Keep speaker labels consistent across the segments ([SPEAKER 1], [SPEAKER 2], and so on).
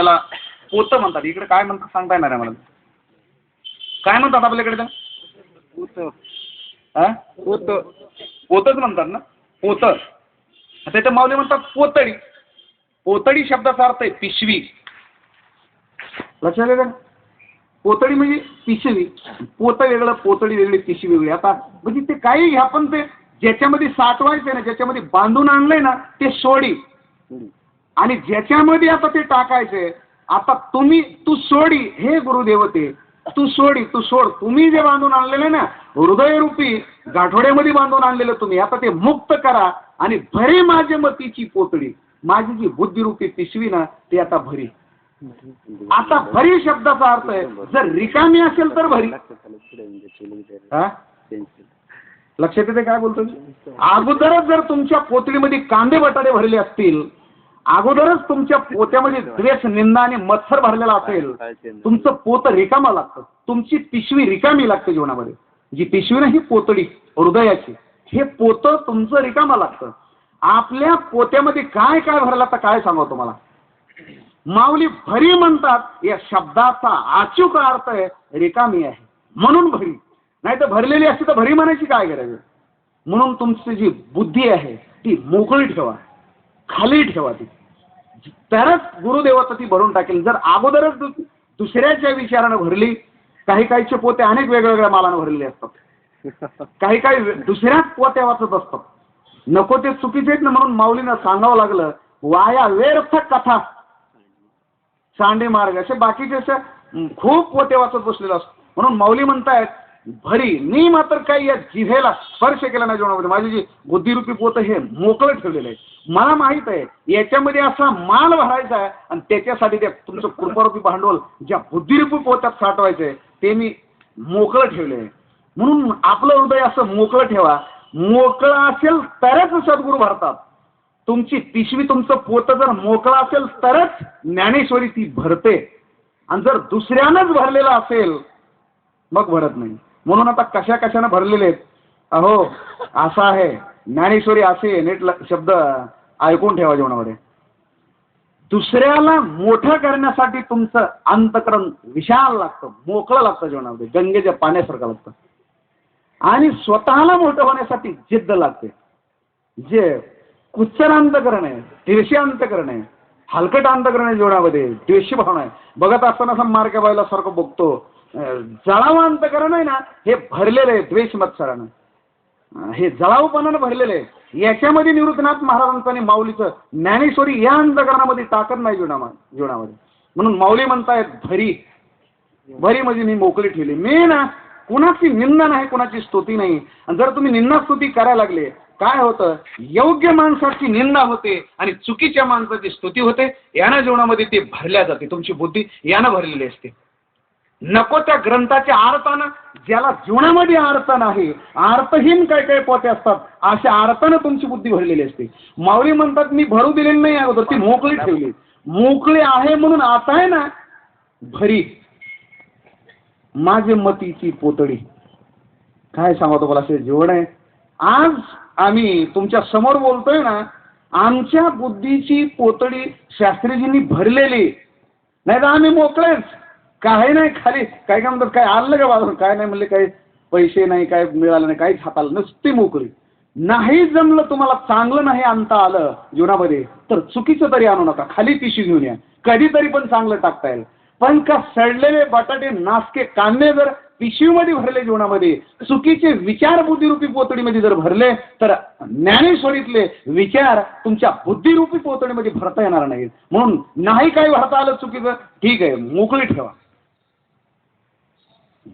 [SPEAKER 1] त्याला पोतं म्हणतात. इकडे काय म्हणतात सांगता येणार आहे मला? काय म्हणतात आपल्याकडे त्याला हा
[SPEAKER 2] होतं
[SPEAKER 1] पोतच म्हणतात ना? पोतं. त्याच्या माऊली म्हणतात पोतडी. पोतडी शब्दाचा अर्थ आहे पिशवी. लक्षात का पोतडी म्हणजे पिशवी. पोतं वेगळं पोतडी वेगळी पिशवी वेगळी. आता म्हणजे ते काही घ्या पण ते ज्याच्यामध्ये साठवायचं ना ज्याच्यामध्ये बांधून आणलंय ना ते सोडी. आणि ज्याच्यामध्ये आता ते टाकायचंय आता तुम्ही तू सोडी हे गुरुदेवते तू सोडी तू सोड तुम्ही जे बांधून आणलेले ना हृदयरूपी गाठोड्यामध्ये बांधून आणलेलं तुम्ही आता ते मुक्त करा आणि भरे माझे मतीची पोतडी माझी जी बुद्धिरूपी पिशवी ना ती आता भरी. आता भरी शब्दाचा अर्थ आहे जर रिकामी असेल तर भरी. लक्षात येते काय बोलतो अगोदरच जर तुमच्या पोतळीमध्ये कांदे बटाटे भरले असतील अगोदरच तुमच्या पोत्यामध्ये द्वेष निंदा आणि मत्सर भरलेला असेल तुमचं पोत रिकामा लागतं. तुमची पिशवी रिकामी लागते जीवनामध्ये. जी पिशवी नाही पोतडी हृदयाची. हे पोत तुमचं रिकामा लागतं. आपल्या पोत्यामध्ये काय काय भरलं तर काय सांगावं तुम्हाला? माऊली भरी म्हणतात या शब्दाचा अचूक अर्थ आहे रिकामी आहे. म्हणून भरी. नाही तर भरलेली असती तर भरी म्हणायची काय गरज म्हणून तुमची जी बुद्धी आहे ती मोकळी ठेवा. खाली ठेवा ती. तरच गुरुदेवाचं ती भरून टाकेल. जर अगोदरच दुसऱ्याच्या विचारानं भरली काही काहीचे पोते अनेक वेगवेगळ्या मालानं भरलेले असतात. काही काही दुसऱ्याच पोत्या वाचत असतात. नको ते चुकीचे आहेत ना म्हणून माऊलीनं सांगावं लागलं वाया व्यर्थ कथा. सांडे मार्ग. असे बाकीचे असे खूप पोते वाचत बसलेले असतो म्हणून माऊली म्हणतायत भरी मी मात्र काही या जिभेला स्पर्श केला नाही जीवनामध्ये माझी जी बुद्धिरूपी पोत हे मोकळं ठेवलेलं आहे. मला माहीत आहे याच्यामध्ये असा माल भरायचा आहे आणि त्याच्यासाठी त्या तुमचं कृपारूपी भांडवल ज्या बुद्धिरूपी पोत्यात साठवायचं आहे ते मी मोकळं ठेवले आहे. म्हणून आपलं हृदय असं मोकळं ठेवा. मोकळं असेल तरच सद्गुरू भरतात. तुमची पिशवी तुमचं पोत जर मोकळं असेल तरच ज्ञानेश्वरी ती भरते. आणि जर दुसऱ्यानंच भरलेलं असेल मग भरत नाही. म्हणून आता कशा कशानं भरलेले आहेत? अहो असं आहे. ज्ञानेश्वरी असे नीट शब्द ऐकून ठेवा जीवनामध्ये. दुसऱ्याला मोठं करण्यासाठी तुमचं अंतकरण विशाल लागतं मोकळं लागतं जीवनामध्ये. गंगेच्या पाण्यासारखं लागतं. आणि स्वतःला मोठं होण्यासाठी जिद्द लागते. जे कुच्चर अंतकरण आहे तिरशी अंतकरण आहे हलकट अंतकरण आहे जीवनामध्ये द्वेषी भावना आहे. बघत असताना असं मार्ग बायला सारखं बघतो जळावं अंतकरण आहे ना हे भरलेलं आहे द्वेष मत्सरानं हे जळावपणानं भरलेलं आहे. याच्यामध्ये निवृत्तनाथ महाराजांचं माऊलीचं ज्ञानेश्वरी या अंतकरणामध्ये टाकत नाही जीवनामा जीवनामध्ये. म्हणून माऊली म्हणतायत भरी भरी म्हणजे मी मोकळी ठेवली. मी ना कुणाची निंदा नाही कुणाची स्तुती नाही. आणि जर तुम्ही निंदा स्तुती करायला लागले काय होतं? योग्य माणसाची निंदा होते आणि चुकीच्या माणसाची स्तुती होते. यानं जीवनामध्ये ते भरल्या जाते. तुमची बुद्धी यानं भरलेली असते. नको त्या ग्रंथाच्या अर्थानं ज्याला जीवनामध्ये अर्थ नाही अर्थहीन काय काय पोते असतात अशा अर्थानं तुमची बुद्धी भरलेली असते. माऊली म्हणतात मी भरू दिलेली नाही अगोदर ती मोकळी ठेवली. मोकळी आहे म्हणून आता आहे ना भरी. माझे मतीची पोतडी काय सांगा तुम्हाला असे जीवन आहे. आज आम्ही तुमच्यासमोर बोलतोय ना आमच्या बुद्धीची पोतडी शास्त्रीजींनी भरलेली. नाही तर आम्ही मोकळेच. काही नाही खाली काय काय म्हणतात काय आलं का बाजून काय नाही म्हणले काही पैसे नाही काय मिळालं नाही काहीच हाताला नुसती मोकळी. नाही जमलं तुम्हाला चांगलं नाही आणता आलं जीवनामध्ये तर चुकीचं तरी आणू नका. खाली पिशवी घेऊन या. कधीतरी पण चांगलं टाकता येईल. पण का सडलेले बटाटे नासके कांदे जर पिशवीमध्ये भरले जीवनामध्ये चुकीचे विचार बुद्धिरूपी पोतडीमध्ये जर भरले तर ज्ञानेश्वरीतले विचार तुमच्या बुद्धिरूपी पोतडीमध्ये भरता येणार नाहीत. म्हणून नाही काही भरता आलं चुकीचं ठीक आहे मोकळी ठेवा.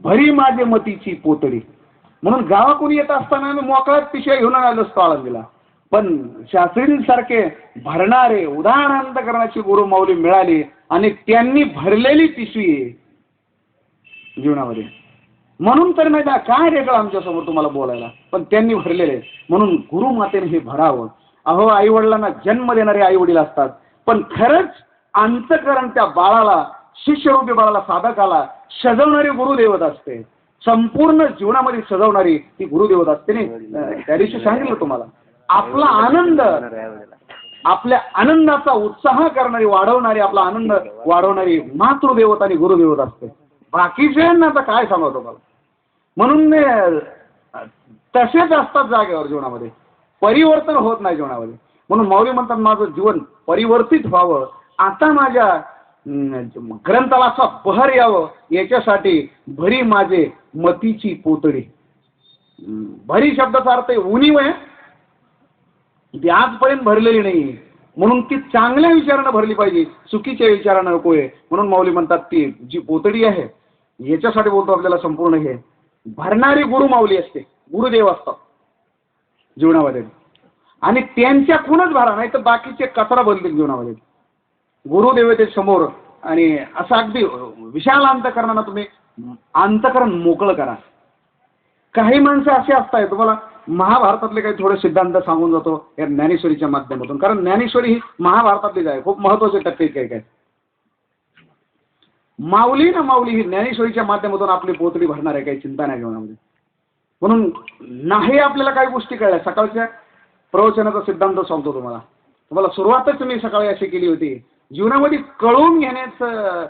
[SPEAKER 1] भरी माझे मतीची पोतडी म्हणून गावाकडून येत असताना आम्ही मोकळ्यात पिशव्या घेऊन आलो असतो आळंदीला पण शास्त्रींसारखे भरणारे उदाहरणार्थ करण्याची गुरु माऊली मिळाली आणि त्यांनी भरलेली पिशवी आहे जीवनामध्ये. म्हणून तर नाही का काय रेगळ आमच्यासमोर तुम्हाला बोलायला? पण त्यांनी भरलेले. म्हणून गुरुमातेने हे भरावं. अहो आई वडिलांना जन्म देणारे आई वडील असतात. पण खरंच अंतकरण त्या बाळाला शिष्यरूपी बाळाला साधकाला सजवणारी गुरुदेवत असते. संपूर्ण जीवनामध्ये सजवणारी ती गुरुदेवत असते नाही? त्या दिवशी सांगितलं तुम्हाला. आपला आनंद आपल्या आनंदाचा उत्साह करणारी वाढवणारी आपला आनंद वाढवणारी मातृदेवता आणि गुरुदेवत असते. बाकीच्यांना आता काय सांगावं तुम्हाला? म्हणून तसेच असतात जागेवर जीवनामध्ये. परिवर्तन होत नाही जीवनामध्ये. म्हणून मौर्य म्हणतात माझं जीवन परिवर्तित व्हावं. आता माझ्या ग्रंथालाचा ग्रंथाला असा यावं याच्यासाठी भरी माझे मतीची पोतडी भरी शब्दाचा अर्थ आहे उणीव आहे. ती आजपर्यंत भरलेली नाही. म्हणून ती चांगल्या विचारानं भरली पाहिजे. चुकीच्या विचारानं नको आहे. म्हणून माऊली म्हणतात ती जी पोतडी आहे याच्यासाठी बोलतो आपल्याला संपूर्ण हे. भरणारी गुरु माऊली असते. गुरुदेव असतात. जीवनामध्ये. आणि त्यांच्याकडूनच भरा नाही तर बाकीचे कचरा बदलतील जीवनामध्ये. गुरुदेवते समोर आणि असं अगदी विशाल अंतकरणानं तुम्ही अंतकरण मोकळं करा. काही माणसं अशी असतात तुम्हाला महाभारतातले काही थोडे सिद्धांत सांगून जातो या ज्ञानेश्वरीच्या माध्यमातून. कारण ज्ञानेश्वरी ही महाभारतातलीच आहे खूप महत्त्वाचे टप्पे काही काय माऊली ना माऊली ही ज्ञानेश्वरीच्या माध्यमातून आपली पोतडी भरणार आहे काही चिंता नाही जीवनामध्ये. म्हणून नाही आपल्याला काही गोष्टी कळल्या. सकाळच्या प्रवचनाचा सिद्धांत सांगतो तुम्हाला. तुम्हाला सुरुवातच मी सकाळी अशी केली होती. जीवनामध्ये कळून घेण्याचं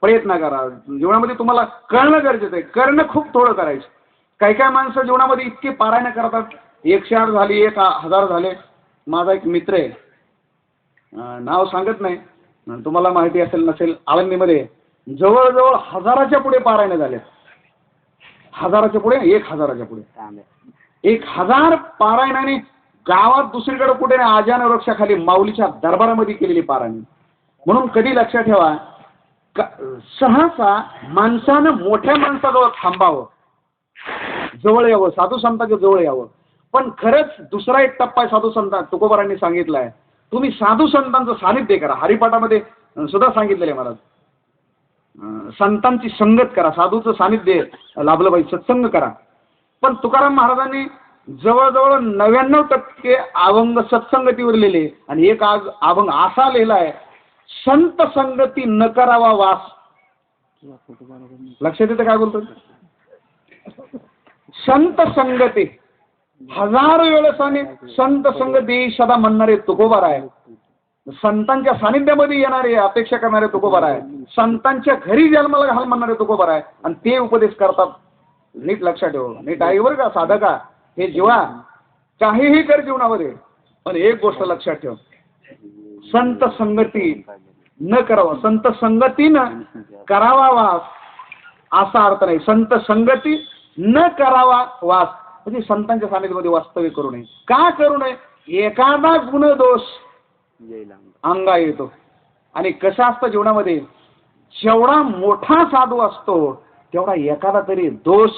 [SPEAKER 1] प्रयत्न करा. जीवनामध्ये तुम्हाला कळणं गरजेचं आहे. करणं खूप थोडं करायचं. काही काही माणसं जीवनामध्ये इतके पारायण करतात. एकशे आठ झाली एक हजार झाले. माझा एक मित्र आहे. नाव सांगत नाही. तुम्हाला माहिती असेल नसेल आळंदीमध्ये जवळजवळ हजाराच्या पुढे पारायण झाले हजाराच्या पुढे एक हजाराच्या पुढे. एक हजार पारायणाने गावात दुसरीकडे कुठे नाही आजान वृक्षाखाली माऊलीच्या दरबारामध्ये केलेली पारायण. म्हणून कधी लक्षात ठेवा सहसा माणसानं मोठ्या माणसाजवळ थांबावं. जवळ यावं साधू संतांच्या जवळ यावं. पण खरंच दुसरा एक टप्पा आहे साधू संत तुकोबारांनी सांगितला आहे तुम्ही साधू संतांचं सानिध्य करा. हरिपाठामध्ये सुद्धा सांगितलेलं आहे संतांची संगत करा. साधूचं सानिध्य लाभलं पाहिजे. सत्संग करा. पण तुकाराम महाराजांनी जवळजवळ नव्याण्णव टक्के अभंग सत्संगतीवर लिहिले. आणि एक आज अभंग असा लिहिला आहे संत संगती न करावा वास. लक्षात येतं काय बोलतो संत संगती. हजार वेळेसाने संत संगती सदा म्हणणारे तुकोबार आहे. संतांच्या सानिध्यामध्ये येणारे अपेक्षा करणारे तुकोबार आहे. संतांच्या घरी जन्माला घाल म्हणणारे तुकोबार आहे. आणि ते उपदेश करतात. नीट लक्षात ठेव. नीट आहे बरं का साधका. हे जीवा काहीही कर जीवनामध्ये पण एक गोष्ट लक्षात ठेव. संत संगती न करावा. संत संगतीनं करावा वास असा अर्थ नाही. संत संगती न करावा वास. म्हणजे संतांच्या सानिध्यामध्ये वास्तव्य करू नये. का करू नये? एखादा गुणदोष अंगा येतो. आणि कसं असतं जीवनामध्ये? जेवढा मोठा साधू असतो तेवढा एखादा तरी दोष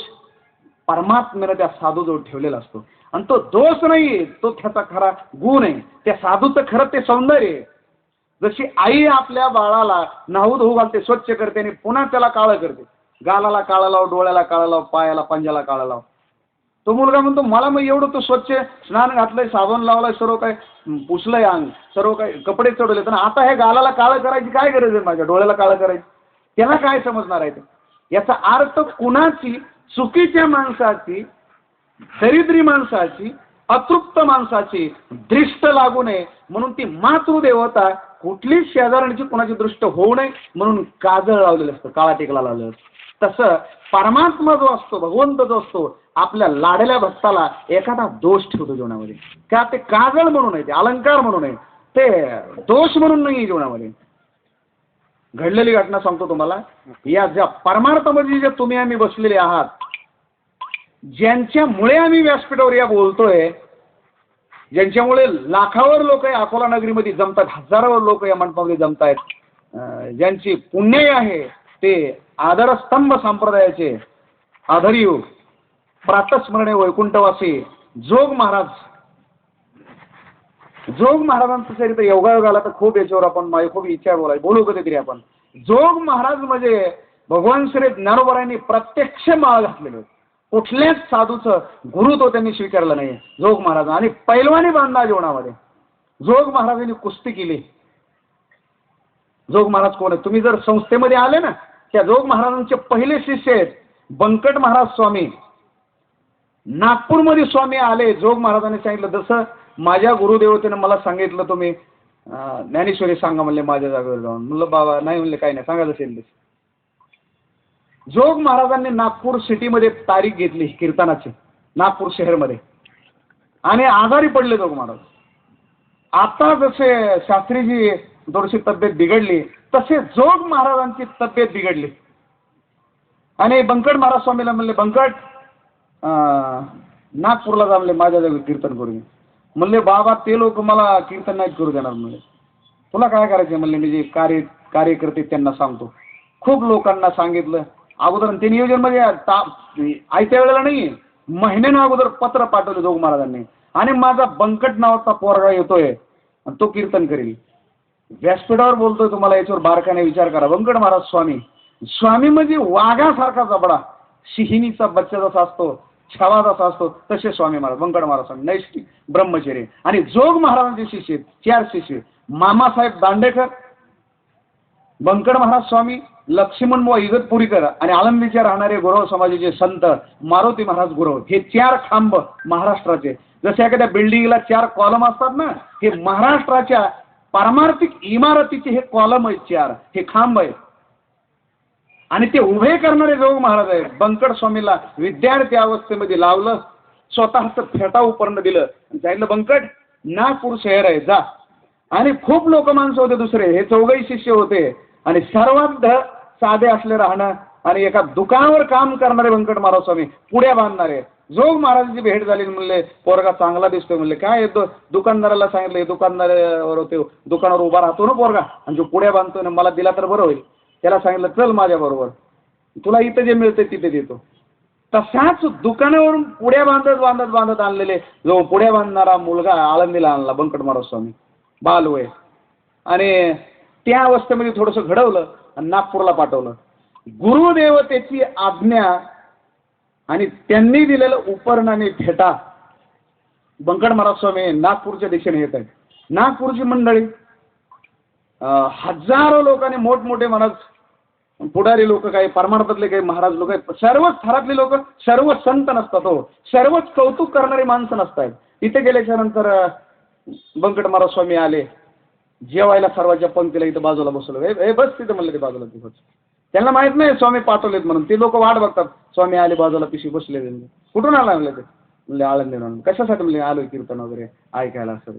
[SPEAKER 1] परमात्म्यानं त्या साधूजवळ ठेवलेला असतो. आणि तो दोष नाही तो त्याचा खरा गुण आहे. त्या साधूचं खरं ते सौंदर्य आहे. जशी आई आपल्या बाळाला नाहू धुऊ घालते स्वच्छ करते आणि पुन्हा त्याला काळं करते. गालाला काळा लाव डोळ्याला काळा लाव पायाला पंजाला काळा लाव. तो मुलगा म्हणतो मला मग एवढं तो स्वच्छ स्नान घातलंय साबण लावलाय सर्व काय पुसलंय अंग सर्व काय कपडे चढवले. तर आता हे गालाला काळं करायची काय गरज आहे माझ्या? डोळ्याला काळं करायची. त्याला काय समजणार आहे ते? याचा अर्थ कुणाची चुकीच्या माणसाची दरिद्री माणसाची अतृप्त माणसाची दृष्ट लागू नये. म्हणून ती मातृदेवता कुठलीच शेजारणीची कुणाची दृष्ट होऊ नये म्हणून काजळ लावलेलं असतं काळा टेकला लावलेलं असतं. तसं परमात्मा जो असतो भगवंत जो असतो आपल्या लाडल्या भक्ताला एखादा दोष ठेवतो जीवनामध्ये. का? ते काजळ म्हणून आहे ते अलंकार म्हणून आहे ते दोष म्हणून नाही जीवनामध्ये. घडलेली घटना सांगतो तुम्हाला. या ज्या परमार्थामध्ये जे तुम्ही आम्ही बसलेले आहात ज्यांच्यामुळे आम्ही व्यासपीठावर या बोलतोय ज्यांच्यामुळे लाखावर लोक या अकोला नगरीमध्ये जमतात हजारावर लोक या मंडपामध्ये जमत आहेत ज्यांची पुण्य आहे ते आदरस्तंभ संप्रदायाचे आधारीव प्रातस्मरणे वैकुंठवासी जोग महाराज जोग महाराजांचं चरित्र योगायोगाला तर खूप याच्यावर आपण माझी खूप इच्छा बोलाय बोलू कधीतरी आपण? जोग महाराज म्हणजे भगवान श्री ज्ञानोबरांनी प्रत्यक्ष माळ घातलेलं. कुठल्याच साधूचं गुरु तो त्यांनी स्वीकारलं नाही. जोग महाराज आणि पैलवानी बांधला जीवनामध्ये. जोग महाराजांनी कुस्ती केली. जोग महाराज कोण आहे तुम्ही जर संस्थेमध्ये आले ना त्या जोग महाराजांचे पहिले शिष्य आहेत बंकट महाराज स्वामी. नागपूरमध्ये स्वामी आले जोग महाराजांनी सांगितलं जसं माझ्या गुरुदेवतेनं मला सांगितलं तुम्ही ज्ञानेश्वरी सांगा म्हणले माझ्या जागेवर जाऊन. म्हणलं बाबा नाही म्हणले काही नाही सांगायचं असेल ते जोग महाराजांनी नागपूर सिटीमध्ये तारीख घेतली कीर्तनाची नागपूर शहरमध्ये. आणि आजारी पडले जोग महाराज. आता जसे शास्त्रीजी थोडीशी तब्येत बिघडली तसे जोग महाराजांची तब्येत बिघडली. आणि बंकट महाराज स्वामीला म्हणले बंकट नागपूरला जा म्हणले माझ्या जागी कीर्तन करून म्हणले बाबा ते लोक मला कीर्तन नाही करू देणार म्हणले. तुला काय करायचं म्हणले मी जे कार्य कार्यकर्ते त्यांना सांगतो. खूप लोकांना सांगितलं. अगोदर ते नियोजन म्हणजे आयत्या वेळेला नाही महिन्यानं अगोदर पत्र पाठवलं जोग महाराजांनी. आणि माझा बंकट नावाचा पोरगा येतोय आणि तो कीर्तन करेल. व्यासपीठावर बोलतोय तुम्हाला याच्यावर बारकाने विचार करा. बंकट महाराज स्वामी. स्वामी म्हणजे वाघासारखा जबडा. शिहिनीचा बच्चा जसा असतो छावा जसा असतो तसे स्वामी महाराज बंकट महाराज स्वामी नैष्टिक ब्रह्मचर्य. आणि जोग महाराजांचे शिष्य आहेत, चार शिष्य मामासाहेब दांडेकर बंकड महाराज स्वामी लक्ष्मण बुवा इगतपुरीकर आणि आलंबीचे राहणारे गुरव समाजाचे संत मारुती महाराज गुरव. हे चार खांब महाराष्ट्राचे. जसे एखाद्या बिल्डिंगला चार कॉलम असतात ना हे महाराष्ट्राच्या पारमार्थिक इमारतीचे हे कॉलम आहेत चार. हे खांब आहेत. आणि ते उभे करणारे जोग महाराज आहेत. बंकट स्वामीला विद्यार्थी अवस्थेमध्ये लावलं स्वतःच फेटा उपरणं दिलं. आणि बंकट नागपूर शहर आहे जा. आणि खूप लोक माणसं होते दुसरे. हे चौघही शिष्य होते. आणि सर्वात साधे असले राहणं आणि एका दुकानावर काम करणारे व्यंकट महाराज स्वामी पुढ्या बांधणारे जोग महाराजांची भेट झाली म्हणले पोरगा चांगला दिसतोय. म्हणले काय येतो? दुकानदाराला सांगितलं दुकानदारावर होते दुकानावर उभा राहतो ना पोरगा. आणि जो पुढ्या बांधतोय ना मला दिला तर बरं होईल. त्याला सांगितलं चल माझ्या बरोबर. तुला इथं जे मिळते तिथे देतो. तसाच दुकानावरून पुढ्या बांधत बांधत बांधत आणलेले जो पुढ्या बांधणारा मुलगा आळंदीला आणला बंकट महाराज स्वामी बालवय आणि त्या अवस्थेमध्ये थोडंसं घडवलं आणि नागपूरला पाठवलं. गुरुदेवतेची आज्ञा आणि त्यांनी दिलेलं उपरणाने फेटा. बंकट महाराज स्वामी नागपूरच्या दिशेने येत आहेत. नागपूरची मंडळी हजारो लोकांनी मोठमोठे महाराज पुढारी लोक काही परमार्थातले काही महाराज लोक आहेत. सर्वच थरातले लोक सर्व संत नसतात हो. सर्वच कौतुक करणारी माणसं नसतात तिथे गेल्याच्यानंतर बंकट महाराज स्वामी आले. जेवायला सर्वांच्या पंक्तीला इथं बाजूला बसलो. हे बस तिथं म्हणलं ते बाजूला तिथंच त्यांना माहीत नाही स्वामी पाठवलेत म्हणून. ते लोक वाट बघतात. स्वामी आले बाजूला पिशी बसले कुठून आला म्हणले ते? म्हणले आळंदी म्हणून कशासाठी म्हणले आलोय कीर्तन वगैरे ऐकायला असं.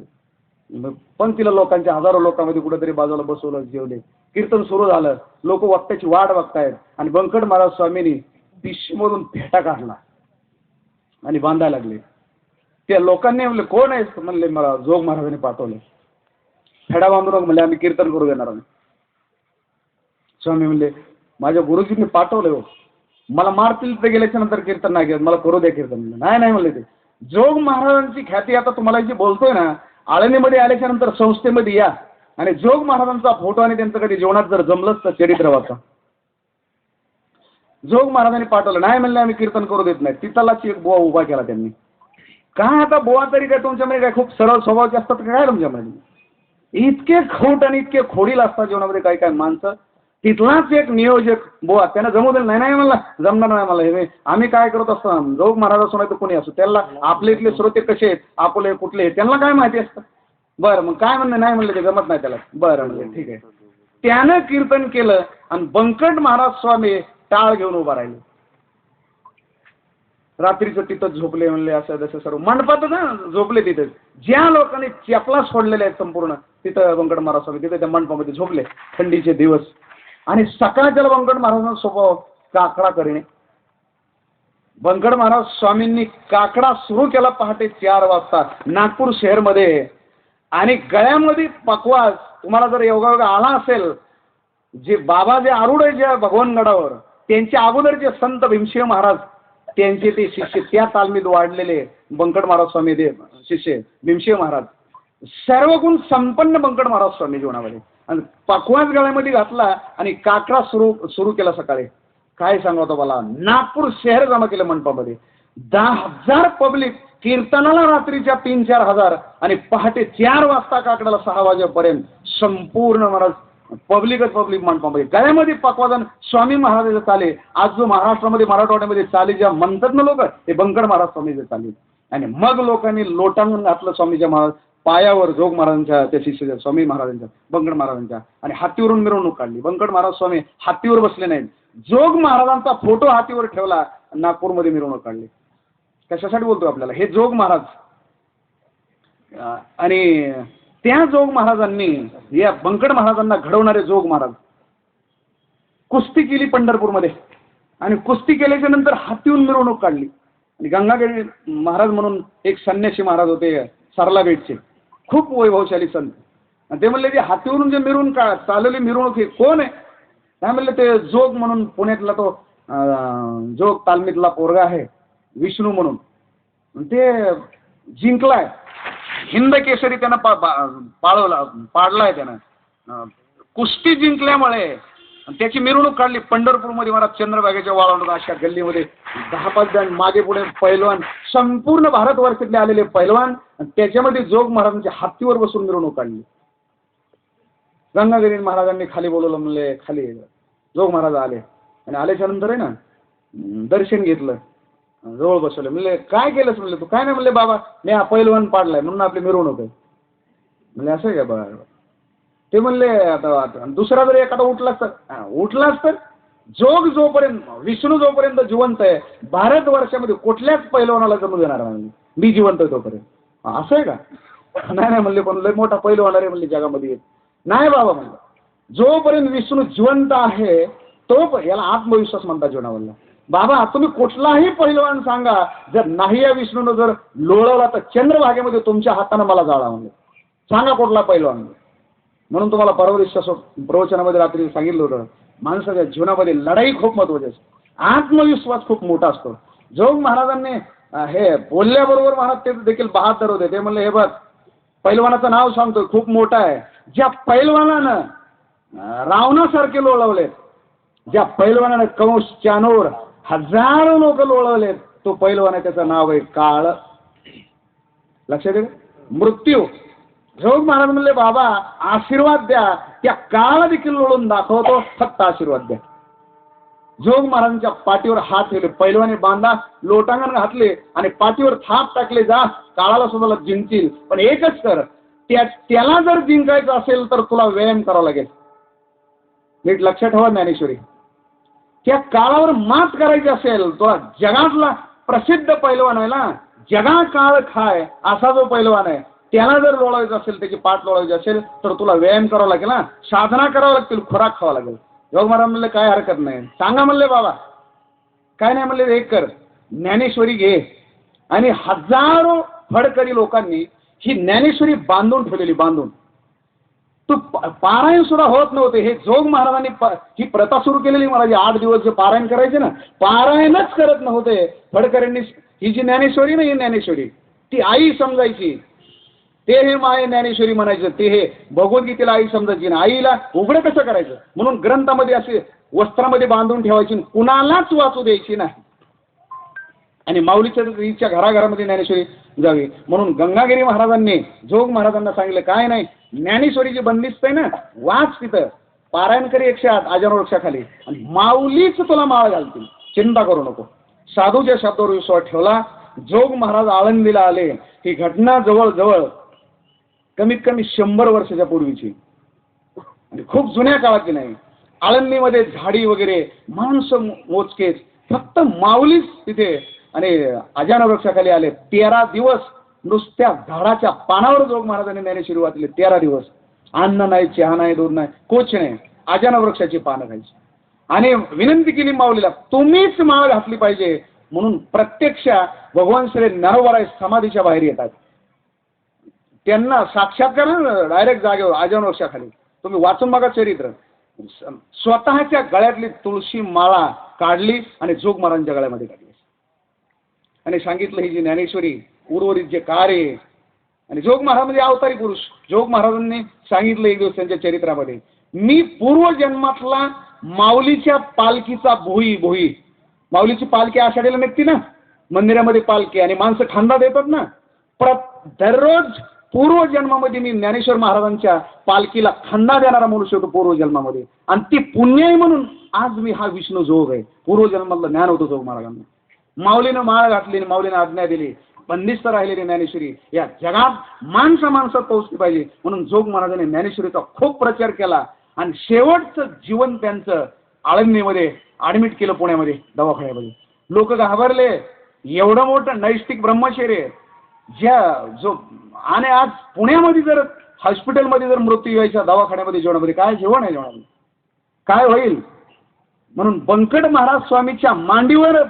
[SPEAKER 1] पंक्तीला लोकांच्या हजारो लोकांमध्ये कुठेतरी बाजूला बसवलं जेवले. कीर्तन सुरू झालं. लोक वक्त्याची वाट बघतायत. आणि बंकट महाराज स्वामींनी पिशीमधून फेटा काढला. आणि बांधायला लागले. त्या लोकांनी म्हणले कोण आहेस? म्हणले मला जोग महाराजांनी पाठवले. फेडा बांधू नका म्हणले आम्ही कीर्तन करू देणार आम्ही स्वामी म्हणले माझ्या गुरुजींनी पाठवले हो. मला मारतील ते गेल्याच्यानंतर कीर्तन नाही घेत मला करू द्या कीर्तन. म्हणलं नाही नाही म्हणले ते. जोग महाराजांची ख्याती आता तुम्हाला जी बोलतोय ना आळंदीमध्ये आल्याच्यानंतर संस्थेमध्ये या आणि जोग महाराजांचा फोटो आणि त्यांचं कधी जीवनात जर जमलंच तर चरित्र वाचा. जोग महाराजांनी पाठवलं नाही म्हणलं आम्ही कीर्तन करू देत नाही. तिथलाच एक बोवा उभा केला त्यांनी. काय आता बोवा तरी काय तुमच्यामध्ये काय खूप सरळ स्वभावाचे असतात काय तुमच्यामध्ये? इतके खोट आणि इतके खोडील असतात जीवनामध्ये काही काय माणसं. तिथलाच एक नियोजक बुवा त्यानं जमू दिलं नाही नाही मला जमणार नाही मला हे आम्ही काय करत असतो? जोग महाराज असो नाही तर कोणी असो. त्यांना आपले इथले श्रोते कसे आहेत? आपले कुठले आहेत? त्यांना काय माहिती असतं? बरं मग काय म्हणणं? नाही म्हणलं ते जमत नाही त्याला. बरं म्हणजे ठीक आहे. त्यानं कीर्तन केलं आणि बंकट महाराज स्वामी टाळ घेऊन उभा राहिले. रात्रीचं तिथं झोपले म्हणले असं जसं सर्व. मंडपातच ना झोपले तिथं. ज्या लोकांनी चपला सोडलेल्या आहेत संपूर्ण तिथं बंकट महाराज स्वामी तिथे त्या मंडपामध्ये झोपले. थंडीचे दिवस. आणि सकाळच्या बंकट महाराजांचा स्वभाव काकडा करणे बंकट महाराज स्वामींनी काकडा सुरू केला पहाटे चार वाजता नागपूर शहरमध्ये. आणि गळ्यामध्ये पकवास तुम्हाला जर योगायोग आला असेल जे बाबा जे आरूढ आहे ज्या भगवानगडावर त्यांच्या अगोदरचे संत भीमशिव महाराज त्यांचे ते शिष्य त्या तालमीत वाढलेले बंकट महाराज स्वामी देव शिष्य भीमशिव महाराज. सर्व गुण संपन्न बंकट महाराज स्वामी जीवनामध्ये. आणि पकवास गळ्यामध्ये घातला आणि काकडा सुरू सुरू केला सकाळी. काय सांगू आता मला? नागपूर शहर जमा केलं मंडपामध्ये. दहा हजार पब्लिक कीर्तनाला रात्रीच्या तीन चार हजार आणि पहाटे चार वाजता काकडाला सहा वाजेपर्यंत संपूर्ण महाराज पब्लिकच पब्लिक मंडपामध्ये. गळ्यामध्ये पकवादन स्वामी महाराजाचे चाले. आज जो महाराष्ट्रामध्ये मराठवाड्यामध्ये चाले ज्या म्हणतात ना लोक ते बंकड महाराज स्वामीचे चाले. आणि मग लोकांनी लोटांगून घातलं स्वामीच्या महाराज. पायावर जोग महाराजांच्या त्या शिष्य स्वामी महाराजांच्या बंकड महाराजांच्या आणि हातीवरून मिरवणूक काढली. बंकट महाराज स्वामी हातीवर बसले नाहीत. जोग महाराजांचा फोटो हातीवर ठेवला नागपूरमध्ये मिरवणूक काढली. कशासाठी बोलतो आपल्याला? हे जोग महाराज. आणि त्या जोग महाराजांनी या बंकट महाराजांना घडवणारे जोग महाराज कुस्ती केली पंढरपूरमध्ये. आणि कुस्ती केल्याच्यानंतर हातीहून मिरवणूक काढली. आणि गंगागड महाराज म्हणून एक संन्यासी महाराज होते सरला बेटचे. खूप वैभवशाली संत. आणि ते म्हणले की हातीवरून जे मिरवून का चालवली मिरवणूक हे कोण आहे? काय म्हणलं ते जोग म्हणून पुण्यातला तो जोग तालमीतला पोरगा आहे विष्णू म्हणून. ते जिंकलाय. हिंद केसरी त्यानं पा पा- पाळवला पाडलाय त्यानं. कुस्ती जिंकल्यामुळे आणि त्याची मिरवणूक काढली. पंढरपूरमध्ये मला चंद्रबागेच्या वाळवणार अशा गल्लीमध्ये दहा पाच जण मागे पुढे पैलवान संपूर्ण भारतवर्षातले आलेले पैलवान आणि त्याच्यामध्ये जोग महाराजांच्या हत्तीवर बसून मिरवणूक काढली. गंगागिरी महाराजांनी खाली बोलवलं म्हणले खाली जोग महाराज आले. आणि आल्याच्यानंतर आहे ना दर्शन घेतलं. जवळ बसवलं. म्हणले काय केलंस? म्हणले तू काय नाही. म्हणले बाबा मी हा पैलवान पाडलाय म्हणून आपली मिरवणूक आहे. म्हणले असं आहे का? बरं. ते म्हणले आता दुसरा जर एखादा उठलाच तर उठलाच तर जोग जोपर्यंत विष्णू जोपर्यंत जिवंत आहे भारत वर्षामध्ये कुठल्याच पैलवानाला जमू देणार नाही. मी जिवंत आहे तोपर्यंत. असं आहे का? नाही नाही म्हणले पण लय मोठा पैलवान आहे म्हणले जगामध्ये नाही बाबा म्हणलं. जोपर्यंत विष्णू जिवंत आहे तो याला आत्मविश्वास म्हणतात जीवनावरला. बाबा तुम्ही कुठलाही पैलवान सांगा जर नाही या विष्णूनं जर लोळवला तर चंद्रभागेमध्ये तुमच्या हातानं मला जाळा म्हणले. सांगा कुठला पैलवान. म्हणून तुम्हाला परवा प्रवचनामध्ये रात्री सांगितलं होतं माणसाच्या जीवनामध्ये लढाई खूप महत्वाची असते. आत्मविश्वास खूप मोठा असतो. जोग महाराजांनी हे बोलल्याबरोबर महाराज ते देखील बहादर होते. ते म्हणले हे बघ पैलवानाचं नाव सांगतोय खूप मोठं आहे. ज्या पैलवानानं रावणासारखे लोळवले ज्या पैलवानानं कंस चानोर हजारो लोक लोळवलेत तो पैलवान आहे त्याचं नाव आहे काळ. लक्षात येईल मृत्यू. जोग महाराज म्हणले बाबा आशीर्वाद द्या. त्या काळ देखील लोळून दाखवतो फक्त आशीर्वाद द्या. जोग महाराजांच्या पाठीवर हात ठेवले पैलवाने बांधा लोटांगण घातले आणि पाठीवर थाप टाकले जा काळाला सुद्धा जिंकतील. पण एकच कर त्या त्याला जर जिंकायचं असेल तर तुला व्यायाम करावा लागेल. नीट लक्षात ठेवा ज्ञानेश्वरी. त्या काळावर मात करायची असेल तुला जगातला प्रसिद्ध पैलवान आहे ना? जगा काळ खाय असा जो पैलवान आहे त्याला जर लोळायचं असेल त्याची पाठ लोळायची असेल तर तुला व्यायाम करावा लागेल ना साधना करावं लागतील खुराक खावा लागेल. योग महाराज म्हणले काय हरकत नाही. सांगा म्हणले बाबा काय नाही म्हणले एक कर. ज्ञानेश्वरी घे. आणि हजारो फडकरी लोकांनी ही ज्ञानेश्वरी बांधून ठेवलेली बांधून. तू पारायण सुद्धा होत नव्हते. हे जोग महाराजांनी ही प्रथा सुरू केलेली महाराज. आठ दिवस जे पारायण करायचे ना पारायणच करत नव्हते. फडकऱ्यांनी ही जी ज्ञानेश्वरी ना ही ज्ञानेश्वरी ती आई समजायची. ते हे माय ज्ञानेश्वरी म्हणायचं ते हे भगवद्गीतेला आई समजायची ना आईला उघडं कसं करायचं? म्हणून ग्रंथामध्ये असे वस्त्रामध्ये बांधून ठेवायची कुणालाच वाचू द्यायची नाही. आणि माऊलीच्या तिच्या घराघरामध्ये ज्ञानेश्वरी जावी. म्हणून गंगागिरी महाराजांनी जोग महाराजांना सांगितलं काय नाही ज्ञानेश्वरीची बंदिस्त आहे ना वाच तिथं. पारायण करी एकशे आठ आजार वृक्षाखाली. आणि माऊलीच तुला माळ घालतील. चिंता करू नको. साधूच्या शब्दावर विश्वास ठेवला. जोग महाराज आळंदीला आले. ही घटना जवळजवळ कमीत कमी शंभर वर्षाच्या पूर्वीची. आणि खूप जुन्या काळाची नाही. आळंदीमध्ये झाडी वगैरे माणसं मोजकेच. फक्त माऊलीच तिथे आणि अजान वृक्षाखाली आले. तेरा दिवस नुसत्या झाडाच्या पानावर जोग महाराजांनी ज्ञानेश्वरी वाचले तेरा दिवस. अन्न नाही चहा नाही दूध नाही कोच नाही. अजान वृक्षाची पानं खायची. आणि विनंती केली माऊलीला तुम्हीच माळ घातली पाहिजे. म्हणून प्रत्यक्ष भगवान श्री नरवराय समाधीच्या बाहेर येतात. त्यांना साक्षात्कार डायरेक्ट जागेवर आजन वर्षाखाली. तुम्ही वाचून बघा चरित्र. स्वतःच्या गळ्यातली तुळशी माळा काढली आणि जोग महाराजांच्या गळ्यामध्ये काढली आणि सांगितलं ही जी ज्ञानेश्वरी उर्वरित जे कार्य आणि जोग महाराज म्हणजे अवतारी पुरुष. जोग महाराजांनी सांगितलं एक दिवस त्यांच्या चरित्रामध्ये. मी पूर्वजन्मातला माऊलीच्या पालखीचा भोई भोई. माऊलीची पालखी आषाढीला निघते ना. मंदिरामध्ये पालखी आणि माणसं खांदा देतात ना. प्र दररोज पूर्वजन्मामध्ये मी ज्ञानेश्वर महाराजांच्या पालखीला खंदा देणारा मनुष्य होतो पूर्वजन्मामध्ये. आणि ती पुण्य आहे म्हणून आज मी हा विष्णू जोग आहे. पूर्वजन्मातलं ज्ञान होतं जोग महाराजांना. माऊलीनं माळ घातली आणि माऊलीनं आज्ञा दिली. बंदिस्त राहिलेली ज्ञानेश्वरी या जगात माणसं माणसात पोहोचली पाहिजे. म्हणून जोग महाराजांनी ज्ञानेश्वरीचा खूप प्रचार केला. आणि शेवटचं जीवन त्यांचं आळंदीमध्ये ऍडमिट केलं पुण्यामध्ये दवाखान्यामध्ये. लोक घाबरले. एवढं मोठं नैष्टिक ब्रह्मचर्य ज्या जो आणि आज पुण्यामध्ये जर हॉस्पिटलमध्ये जर मृत्यू यायचा दवाखान्यामध्ये जेवणामध्ये काय जेवण आहे जेवणामध्ये? काय होईल? म्हणून बंकट महाराज स्वामीच्या मांडीवर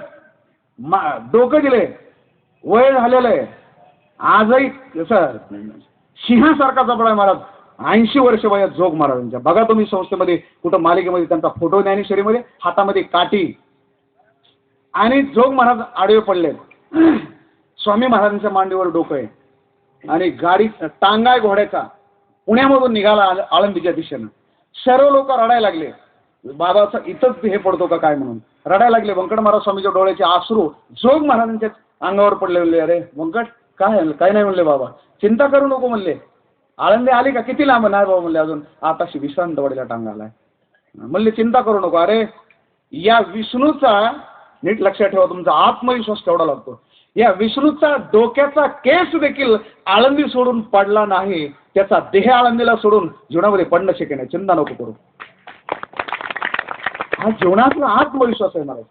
[SPEAKER 1] मा डोकं दिले वय झालेलं आहे. आजही कसं सिंहासारखा जबडा आहे महाराज. ऐंशी वर्ष वयात जोग महाराजांच्या. बघा तुम्ही संस्थेमध्ये कुठं मालिकेमध्ये त्यांचा फोटो ज्ञानेश्वरीमध्ये हातामध्ये काठी. आणि जोग महाराज आडवे पडले स्वामी महाराजांच्या मांडीवर डोकं आहे. आणि गाडी टांगाय घोड्याचा पुण्यामधून निघाला आळंदीच्या दिशेनं सर्व लोक रडायला लागले. बाबाचं इथंच हे पडतो का काय म्हणून? रडायला लागले. व्यंकट महाराज स्वामीच्या डोळ्याचे आसरू जोग महाराजांच्या अंगावर पडले म्हणले अरे व्यंकट काय काय नाही म्हणले बाबा. चिंता करू नको म्हणले. आळंदी आली का? किती लांब? नाही बाबा म्हणले अजून. आताशी विश्रांत वडीला टांगा आलाय म्हणले चिंता करू नको. अरे या विष्णूचा नीट लक्षात ठेवा. तुमचा आत्मविश्वास केवढा लागतो. या विष्णूचा डोक्याचा केस देखील आळंदी सोडून पडला नाही त्याचा देह आळंदीला सोडून जीवनामध्ये पडणं शक्य नाही. चिंता नको करू. हा जीवनातला आत्मविश्वास आहे मला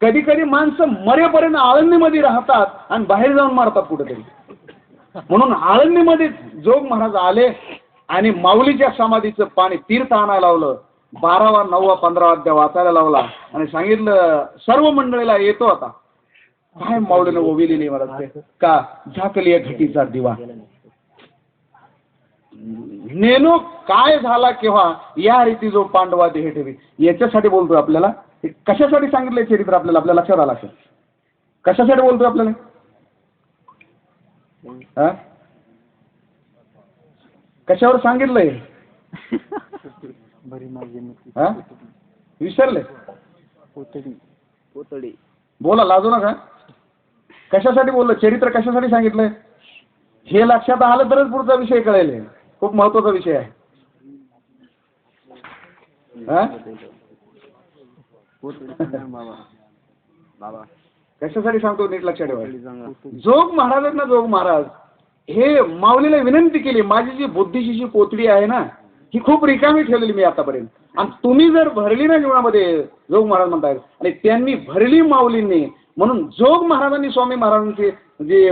[SPEAKER 1] कधी कधी माणसं मरेपर्यंत आळंदीमध्ये राहतात आणि बाहेर जाऊन मारतात कुठेतरी. म्हणून आळंदीमध्ये जोग महाराज आले आणि माऊलीच्या समाधीचं पाणी तीर्थ आणायला लावलं. बारावा नववा पंधरा अध्याय वाचायला लावला आणि सांगितलं सर्व मंडळीला येतो आता. काय माऊलीनं ओविलेली मला का? झाकली या घटीचा दिवा. नेनो काय झाला केव्हा? या रीती जो पांडवा देह ठेवी. याच्यासाठी बोलतोय आपल्याला. हे कशासाठी सांगितलंय चरित्र आपल्याला? आपल्या लक्षात आलं असेल. कशासाठी बोलतोय आपल्याला? हा? कशावर सांगितलंय? हा? विसरले?
[SPEAKER 2] पोतडी. पोतडी.
[SPEAKER 1] बोला लाजू नका. कशासाठी बोललं? चरित्र कशासाठी सांगितलंय? हे लक्षात आलं तरच पुढचा विषय कळेल खूप महत्त्वाचा विषय आहे. कशासाठी सांगतो नीट लक्षात ठेवा. जोग महाराज आहेत ना जोग महाराज. हे माऊलीला विनंती केली. माझी जी बुद्धीची जी पोतडी आहे ना ही खूप रिकामी ठेवलेली मी आतापर्यंत. आणि तुम्ही जर भरली ना जीवनामध्ये जोग महाराज म्हणतायत आणि त्यांनी भरली माऊलींनी म्हणून जोग महाराजांनी स्वामी महाराजांची जे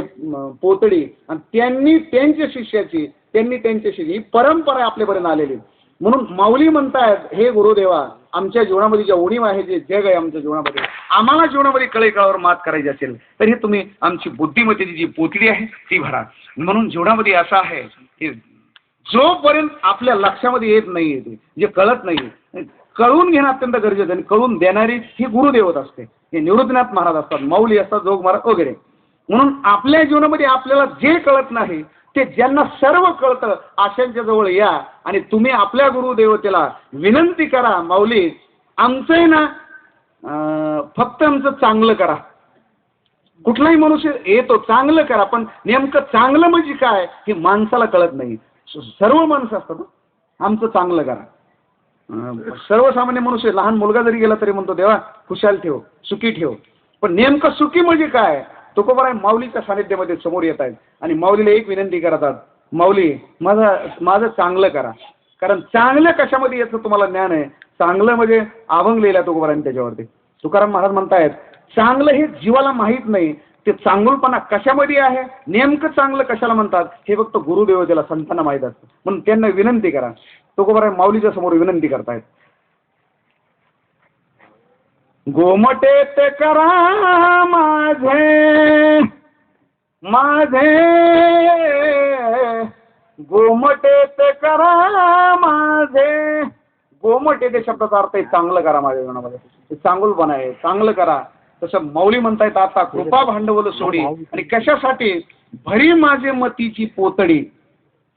[SPEAKER 1] पोतडी आणि त्यांनी त्यांच्या शिष्याची त्यांनी त्यांच्या शिष्य ही परंपरा आपल्यापर्यंत आलेली. म्हणून माऊली म्हणतायत हे गुरुदेवा आमच्या जीवनामध्ये ज्या उणीव आहे जे जग आहे आमच्या जीवनामध्ये आम्हाला जीवनामध्ये कळेकळावर मात करायची असेल तर हे तुम्ही आमची बुद्धिमत्तेची जी पोतडी आहे ती भरा. म्हणून जीवनामध्ये असं आहे की जोपर्यंत आपल्या लक्षामध्ये येत नाही ते जे कळत नाही कळून घेणं अत्यंत गरजेचं आहे आणि कळून देणारी ही गुरुदेवत असते. हे निवृत्तीनाथ महाराज असतात माऊली असतात जोग महाराज वगैरे. म्हणून आपल्या जीवनामध्ये आपल्याला जे कळत नाही ते ज्यांना सर्व कळतं आशांच्या जवळ या आणि तुम्ही आपल्या गुरुदेवतेला विनंती करा माऊली आमचं आहे ना फक्त आमचं चांगलं करा. कुठलाही मनुष्य येतो चांगलं करा पण नेमकं चांगलं म्हणजे काय हे माणसाला कळत नाही. सर्व माणसं असतात आमचं चांगलं करा. सर्वसामान्य मनुष्य लहान मुलगा जरी गेला तरी म्हणतो देवा खुशाल ठेव सुखी ठेव. पण नेमकं सुखी म्हणजे काय? तो आहे माऊलीच्या सानिध्यामध्ये समोर येत आहेत. आणि माऊलीला एक विनंती करतात माऊली माझं माझं चांगलं करा. कारण चांगलं कशामध्ये याचं तुम्हाला ज्ञान आहे? चांगलं म्हणजे अभंग लिहिला तुकोबारायने त्याच्यावरती. तुकाराम महाराज म्हणतायत चांगलं हे जीवाला माहीत नाही ते चांगुलपणा कशामध्ये आहे? नेमकं चांगलं कशाला म्हणतात? हे फक्त गुरुदेवतेला संतांना माहीत असतं. म्हणून त्यांना विनंती करा. तुकोबाराय माऊलीच्या समोर विनंती करतायत. गोमटे ते करा माझे माझे. गोमटे ते करा माझे. गोमटे ते शब्दाचा अर्थ आहे चांगलं करा माझ्या जीवनामध्ये. चांगुलपणा आहे चांगलं करा. तसं माऊली म्हणतायत आता कृपा भांडवल सोडी. आणि कशासाठी? भरी माझे मतीची पोतडी.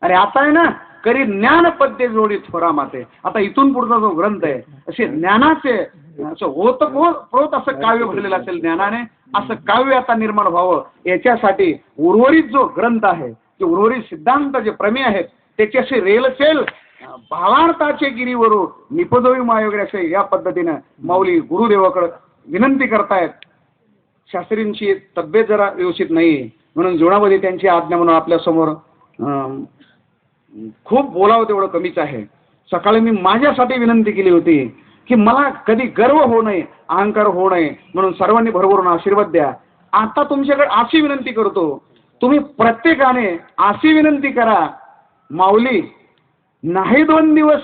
[SPEAKER 1] आणि आता आहे ना करी ज्ञान पद्य जोडी थोरा माते. आता इथून पुढचा जो ग्रंथ आहे असे ज्ञानाचे असं होत प्रोत असं काव्य भरलेलं असेल ज्ञानाने असं काव्य आता निर्माण व्हावं. याच्यासाठी उर्वरित जो ग्रंथ आहे जे उर्वरित सिद्धांत जे प्रमेय आहेत त्याच्याशी रेलचेल भावार्थाचे गिरीवरू निपदोई मायोगरे असे या पद्धतीनं माऊली गुरुदेवाकडे विनंती करतायत. शास्त्रींची तब्येत जरा व्यवस्थित नाही म्हणून जीवनामध्ये त्यांची आज्ञा म्हणून आपल्यासमोर अं, खूप बोलावं तेवढं कमीच आहे. सकाळी मी माझ्यासाठी विनंती केली होती की मला कधी गर्व होऊ नये अहंकार होऊ नये म्हणून सर्वांनी भरभरून आशीर्वाद द्या. आता तुमच्याकडे अशी विनंती करतो. तुम्ही प्रत्येकाने अशी विनंती करा. माऊली नाही दोन दिवस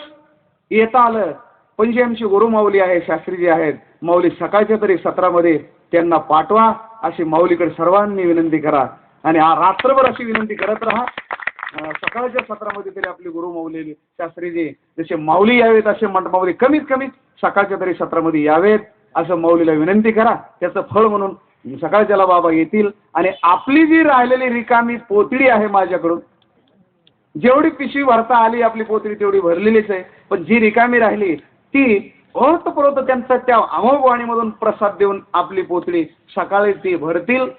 [SPEAKER 1] येता आलं पण जी आमची गुरु माऊली आहे शास्त्रीजी आहेत माऊली सकाळच्या तरी सत्रामध्ये त्यांना पाठवा अशी माऊलीकडे सर्वांनी विनंती करा. आणि रात्रभर अशी विनंती करत राहा. सकाळच्या सत्रामध्ये तरी आपली गुरु माऊली शास्त्रीजी जसे माऊली यावेत असे मंडपामध्ये कमीत कमी सकाळच्या तरी सत्रामध्ये यावेत असं माऊलीला विनंती करा. त्याचं फळ म्हणून सकाळच्याला बाबा येतील. आणि आपली जी राहिलेली रिकामी पोतडी आहे माझ्याकडून जेवढी पिशवी भरता आली आपली पोतडी तेवढी भरलेलीच आहे. पण जी रिकामी राहिली ती ओतप्रोत त्यांचा त्या अमोगवाणीमधून प्रसाद देऊन आपली पोतळी सकाळी ती भरतील.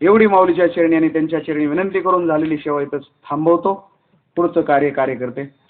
[SPEAKER 1] एवढी माऊलीच्या चरणी आणि त्यांच्या चरणी विनंती करून झालेली सेवा इथंच थांबवतो. पुढचं कार्य कार्यकर्ते.